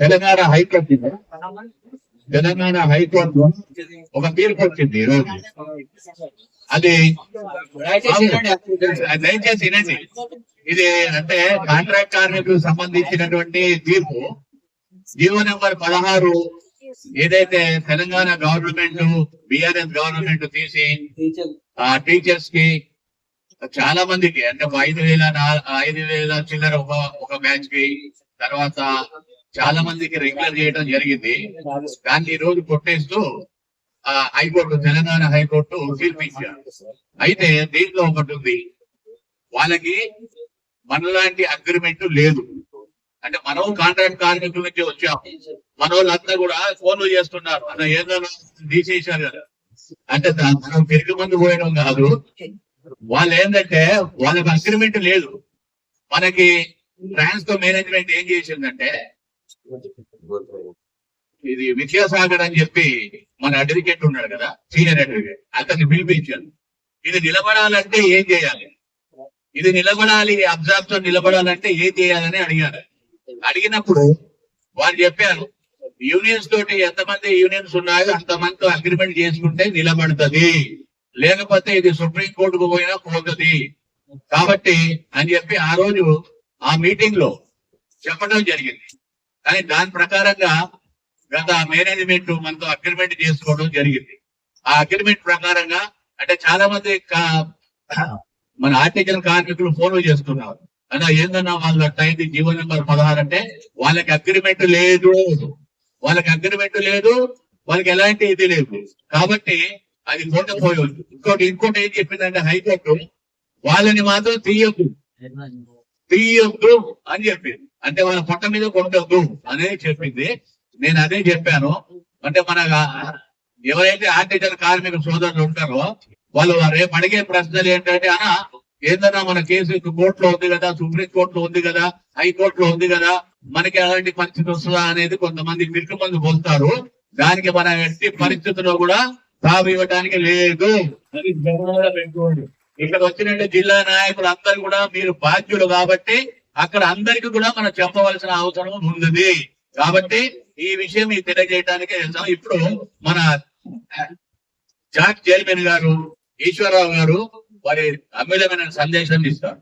Telangana high court Telangana high court ఒక తీర్పు వచ్చింది ఈ రోజు అది దయచేసి వినండి. ఇది అంటే కాంట్రాక్ట్ కార్మికులకు సంబంధించినటువంటి తీర్పు. జీవో నెంబర్ పదహారు ఏదైతే తెలంగాణ గవర్నమెంట్ బిఆర్ఎస్ గవర్నమెంట్ తీసి ఆ టీచర్స్కి చాలా మందికి అంటే ఒక ఐదు వేల ఐదు వేల చిల్లర ఒక ఒక బ్యాచ్కి తర్వాత చాలా మందికి రెగ్యులర్ చేయడం జరిగింది. దాన్ని ఈ రోజు కొట్టేస్తూ ఆ హైకోర్టు తెలంగాణ హైకోర్టు తీర్పించారు అయితే దీంట్లో ఒకటి ఉంది. వాళ్ళకి మనలాంటి అగ్రిమెంట్ లేదు. అంటే మనం కాంట్రాక్ట్ కార్మికుల నుంచి వచ్చాం మన వాళ్ళంతా కూడా ఫోన్లు చేస్తున్నారు. అన్న ఏదో తీసేశారు కదా. అంటే మనం పెరుగు మందు పోయడం కాదు. వాళ్ళు ఏంటంటే వాళ్ళకి అగ్రిమెంట్ లేదు. మనకి ట్రాన్స్కో మేనేజ్మెంట్ ఏం చేసిందంటే ఇది విద్యాసాగర్ అని చెప్పి మన అడ్వకేట్ ఉన్నాడు కదా సీనియర్ అడ్వకేట్. అతన్ని పిలిపించాను. ఇది నిలబడాలంటే ఏం చేయాలి? ఇది నిలబడాలి అబ్జార్బ్షన్ నిలబడాలంటే ఏం చేయాలని అడిగారు. అడిగినప్పుడు వారు చెప్పారు యూనియన్స్ తోటి ఎంతమంది యూనియన్స్ ఉన్నాయో అంతమందితో అగ్రిమెంట్ చేసుకుంటే నిలబడుతుంది. లేకపోతే ఇది సుప్రీం కోర్టుకు పోయినా పోతుంది కాబట్టి అని చెప్పి ఆ రోజు ఆ మీటింగ్లో చెప్పడం జరిగింది. కానీ దాని ప్రకారంగా గత మేనేజ్మెంట్ మనతో అగ్రిమెంట్ చేసుకోవడం జరిగింది. ఆ అగ్రిమెంట్ ప్రకారంగా అంటే చాలా మంది మన ఆర్టికల్ కార్మికులు ఫోన్లు చేస్తున్నారు. అన్నా ఏందన్నా వాళ్ళ టైం జీవో నెంబర్ పదహారు అంటే వాళ్ళకి అగ్రిమెంట్ లేదు. వాళ్ళకి అగ్రిమెంట్ లేదు. వాళ్ళకి ఎలాంటి ఇది లేదు. కాబట్టి అది పోకపోయవచ్చు ఇంకోటి ఇంకోటి ఏం చెప్పిందంటే హైకోర్టు వాళ్ళని మాత్రం తీయకు. తీయొద్దు అని చెప్పింది. అంటే మన పొట్ట మీద కొట్టొద్దు అనేది చెప్పింది. నేను అదే చెప్పాను. అంటే మన ఎవరైతే ఆర్టీచర్ కార్మిక సోదరులు ఉంటారో వాళ్ళు రేపు అడిగే ప్రశ్నలు ఏంటంటే అనా ఏందన్నా మన కేసు కోర్టులో ఉంది కదా సుప్రీం కోర్టులో ఉంది కదా హైకోర్టులో ఉంది కదా మనకి ఎలాంటి పరిస్థితి వస్తుందా అనేది కొంతమంది మిల్క్ మంది పొందుతారు దానికి మన ఎట్టి పరిస్థితుల్లో కూడా తావు ఇవ్వడానికి లేదు. అది గమనంలో పెట్టుకోండి. ఇక్కడ వచ్చినట్టు జిల్లా నాయకులు అందరు కూడా మీరు బాధ్యులు కాబట్టి అక్కడ అందరికి కూడా మనం చెప్పవలసిన అవసరం ఉంది కాబట్టి ఈ విషయం మీకు తెలియజేయడానికి ఇప్పుడు మన జాక్ చైర్మన్ గారు ఈశ్వరరావు గారు వారి అమూల్యమైన సందేశం ఇస్తారు.